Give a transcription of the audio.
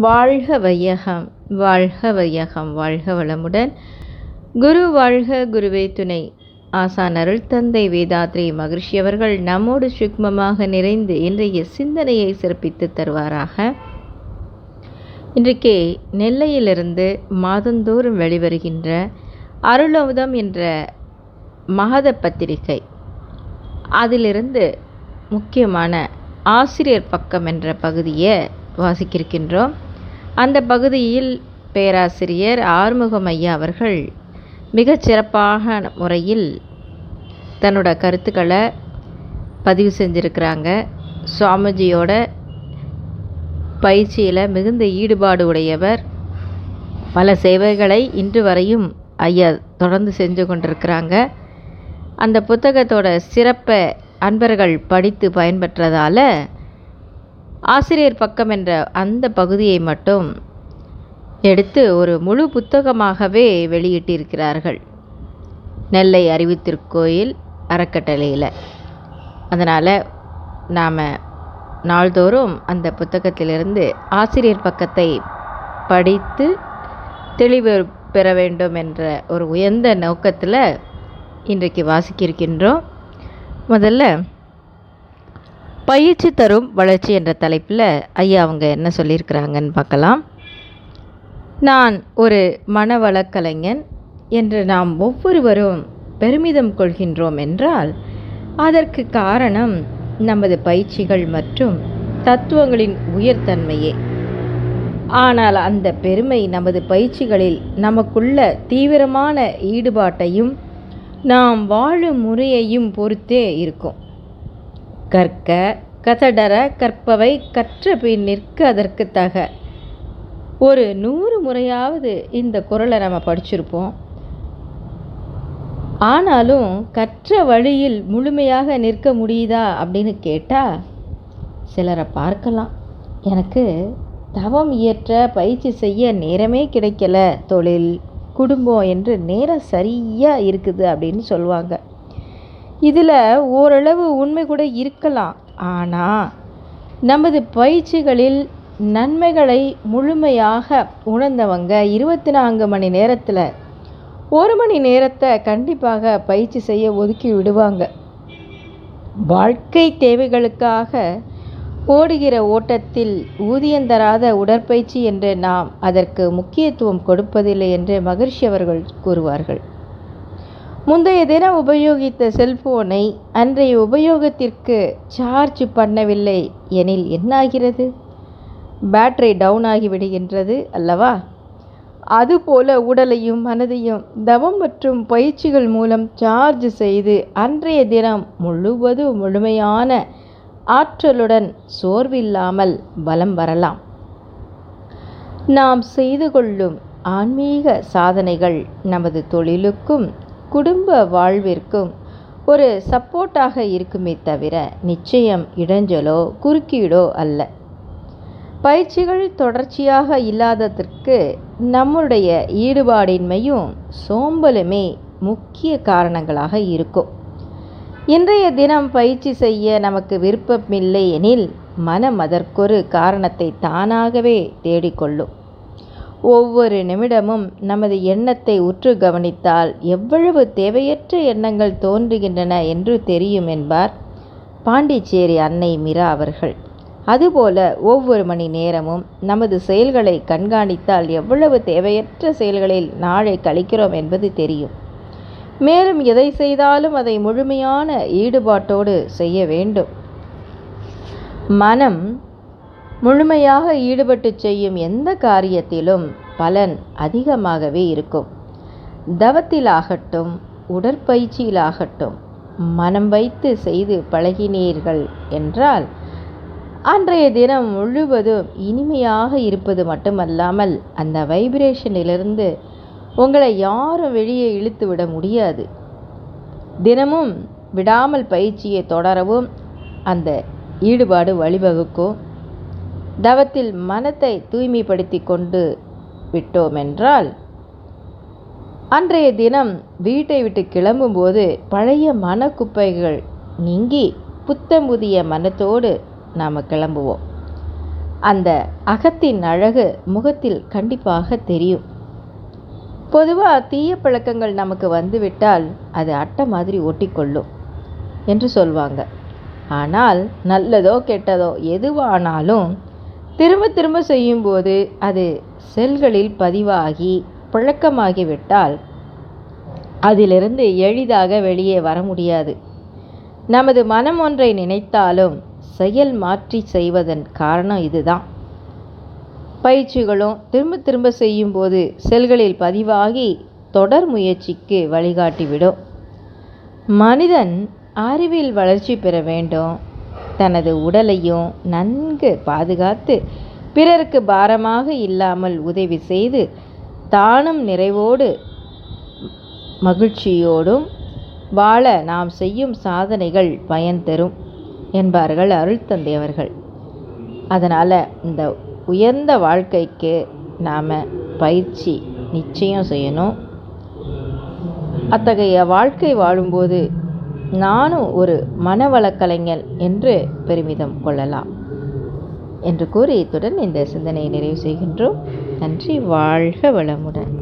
வாழ்க வையகம் வாழ்க வையகம் வாழ்க வளமுடன். குரு வாழ்க குருவே துணை. ஆசான் அருள் தந்தை வேதாத்ரி மகிழ்ச்சி அவர்கள் நம்மோடு சுக்மமாக நிறைந்து இன்றைய சிந்தனையை சிறப்பித்து தருவாராக. இன்றைக்கு நெல்லையிலிருந்து மாதந்தோறும் வெளிவருகின்ற அருளமுதம் என்ற மகத பத்திரிகை. அதிலிருந்து முக்கியமான ஆசிரியர் பக்கம் என்ற பகுதியை வாசிக்கிருக்கின்றோம். அந்த பகுதியில் பேராசிரியர் ஆறுமுகம் ஐயா அவர்கள் மிகச் சிறப்பாக முறையில் தன்னோட கருத்துக்களை பதிவு செஞ்சுருக்கிறாங்க. சுவாமிஜியோட பயிற்சியில் மிகுந்த ஈடுபாடு உடையவர். பல சேவைகளை இன்று வரையும் ஐயா தொடர்ந்து செஞ்சு கொண்டிருக்கிறாங்க. அந்த புத்தகத்தோட சிறப்பை அன்பர்கள் படித்து பயன்பெற்றதால் ஆசிரியர் பக்கம் என்ற அந்த பகுதியை மட்டும் எடுத்து ஒரு முழு புத்தகமாகவே வெளியிட்டிருக்கிறார்கள். நெல்லை அறிவுத்திருக்கோயில் அறக்கட்டளையில். அதனால் நாம் நாள்தோறும் அந்த புத்தகத்திலிருந்து ஆசிரியர் பக்கத்தை படித்து தெளிவு பெற வேண்டும் என்ற ஒரு உயர்ந்த நோக்கத்தில் இன்றைக்கு வாசிக்கிருக்கின்றோம். முதல்ல பயிற்சி தரும் வளர்ச்சி என்ற தலைப்பில் ஐயா அவங்க என்ன சொல்லியிருக்கிறாங்கன்னு பார்க்கலாம். நான் ஒரு மனவளக்கலைஞன் என்று நாம் ஒவ்வொருவரும் பெருமிதம் கொள்கின்றோம் என்றால் அதற்கு காரணம் நமது பயிற்சிகள் மற்றும் தத்துவங்களின் உயர்தன்மையே. ஆனால் அந்த பெருமை நமது பயிற்சிகளில் நமக்குள்ள தீவிரமான ஈடுபாட்டையும் நாம் வாழும் முறையையும் பொறுத்தே இருக்கும். கற்க கதடர கற்பவை கற்ற பின் நிற்க அதற்கு தக. ஒரு நூறு முறையாவது இந்த குரலை நம்ம படிச்சிருப்போம். ஆனாலும் கற்ற வழியில் முழுமையாக நிற்க முடியுதா அப்படின்னு கேட்டால் சிலரை பார்க்கலாம். எனக்கு தவம் இயற்ற பயிற்சி செய்ய நேரமே கிடைக்கல தொழில் குடும்பம் என்று நேரம் சரியாக இருக்குது அப்படின்னு சொல்லுவாங்க. இதில் ஓரளவு உண்மை கூட இருக்கலாம். ஆனால் நமது பயிற்சிகளில் நன்மைகளை முழுமையாக உணர்ந்தவங்க இருபத்தி நான்கு மணி நேரத்தில். ஒரு மணி நேரத்தை கண்டிப்பாக பயிற்சி செய்ய ஒதுக்கி விடுவாங்க. வாழ்க்கை தேவைகளுக்காக ஓடுகிற ஓட்டத்தில் ஊதியம் தராத உடற்பயிற்சி என்று நாம் அதற்கு முக்கியத்துவம் கொடுப்பதில்லை என்று மகிழ்ச்சி அவர்கள் கூறுவார்கள். முந்தைய தினம் உபயோகித்த செல்போனை அன்றைய உபயோகத்திற்கு சார்ஜ் பண்ணவில்லை எனில் என்னாகிறது? பேட்டரி டவுன் ஆகிவிடுகின்றது அல்லவா? அதுபோல உடலையும் மனதையும் தவம் மற்றும் பயிற்சிகள் மூலம் சார்ஜ் செய்து அன்றைய தினம் முழுவதும் முழுமையான ஆற்றலுடன் சோர்வில்லாமல் பலம் வரலாம். நாம் செய்து கொள்ளும் ஆன்மீக சாதனைகள் நமது தொழிலுக்கும் குடும்ப வாழ்விற்கும் ஒரு சப்போர்ட்டாக இருக்குமே தவிர நிச்சயம் இடைஞ்சலோ குறுக்கீடோ அல்ல. பயிற்சிகள் தொடர்ச்சியாக இல்லாததற்கு நம்முடைய ஈடுபாடின்மையும் சோம்பலுமே முக்கிய காரணங்களாக இருக்கும். இன்றைய தினம் பயிற்சி செய்ய நமக்கு விருப்பமில்லை எனில் மனம் அதற்கொரு காரணத்தை தானாகவே தேடிக்கொள்ளும். ஒவ்வொரு நிமிடமும் நமது எண்ணத்தை உற்று கவனித்தால் எவ்வளவு தேவையற்ற எண்ணங்கள் தோன்றுகின்றன என்று தெரியும் என்பார் பாண்டிச்சேரி அன்னை மிரா அவர்கள். அதுபோல ஒவ்வொரு மணி நேரமும் நமது செயல்களை கண்காணித்தால் எவ்வளவு தேவையற்ற செயல்களில் நாளை கழிக்கிறோம் என்பது தெரியும். மேலும் எதை செய்தாலும் அதை முழுமையான ஈடுபாட்டோடு செய்ய வேண்டும். மனம் முழுமையாக ஈடுபட்டு செய்யும் எந்த காரியத்திலும் பலன் அதிகமாகவே இருக்கும். தவத்திலாகட்டும் உடற்பயிற்சியிலாகட்டும் மனம் வைத்து செய்து பழகினீர்கள் என்றால் அன்றைய தினம் முழுவதும் இனிமையாக இருப்பது மட்டுமல்லாமல் அந்த வைப்ரேஷனிலிருந்து உங்களை யாரும் வெளியே இழுத்து விட முடியாது. தினமும் விடாமல் பயிற்சியை தொடரவும் அந்த ஈடுபாடு வழிவகுக்கும். தவத்தில் மனத்தை தூய்மைப்படுத்தி கொண்டு விட்டோமென்றால் அன்றைய தினம் வீட்டை விட்டு கிளம்பும்போது பழைய மனக்குப்பைகள் நீங்கி புத்தம்புதிய மனத்தோடு நாம் கிளம்புவோம். அந்த அகத்தின் அழகு முகத்தில் கண்டிப்பாக தெரியும். பொதுவாக தீய பழக்கங்கள் நமக்கு வந்துவிட்டால் அது அட்டை மாதிரி ஒட்டிக்கொள்ளும் என்று சொல்வாங்க. ஆனால் நல்லதோ கெட்டதோ எதுவானாலும் திரும்ப திரும்ப செய்யும்போது அது செல்களில் பதிவாகி பழக்கமாகிவிட்டால் அதிலிருந்து எளிதாக வெளியே வர முடியாது. நமது மனம் ஒன்றை நினைத்தாலும் செயல் மாற்றி செய்வதன் காரணம் இதுதான். பயிற்சிகளும் திரும்ப திரும்ப செய்யும்போது செல்களில் பதிவாகி தொடர் முயற்சிக்கு வழிகாட்டிவிடும். மனிதன் அறிவில் வளர்ச்சி பெற வேண்டும். தனது உடலையும் நன்கு பாதுகாத்து பிறருக்கு பாரமாக இல்லாமல் உதவி செய்து தானும் நிறைவோடு மகிழ்ச்சியோடும் வாழ நாம் செய்யும் சாதனைகள் பயன் தரும் என்பார்கள் அருள்தந்தை அவர்கள். அதனால் இந்த உயர்ந்த வாழ்க்கைக்கு நாம் பயிற்சி நிச்சயம் செய்யணும். அத்தகைய வாழ்க்கை வாழும்போது நானும் ஒரு மனவளக்கலைஞன் என்று பெருமிதம் கொள்ளலாம் என்று கூறி இத்துடன் இந்த சிந்தனையை நிறைவு செய்கின்றோம். நன்றி வாழ்க வளமுடன்.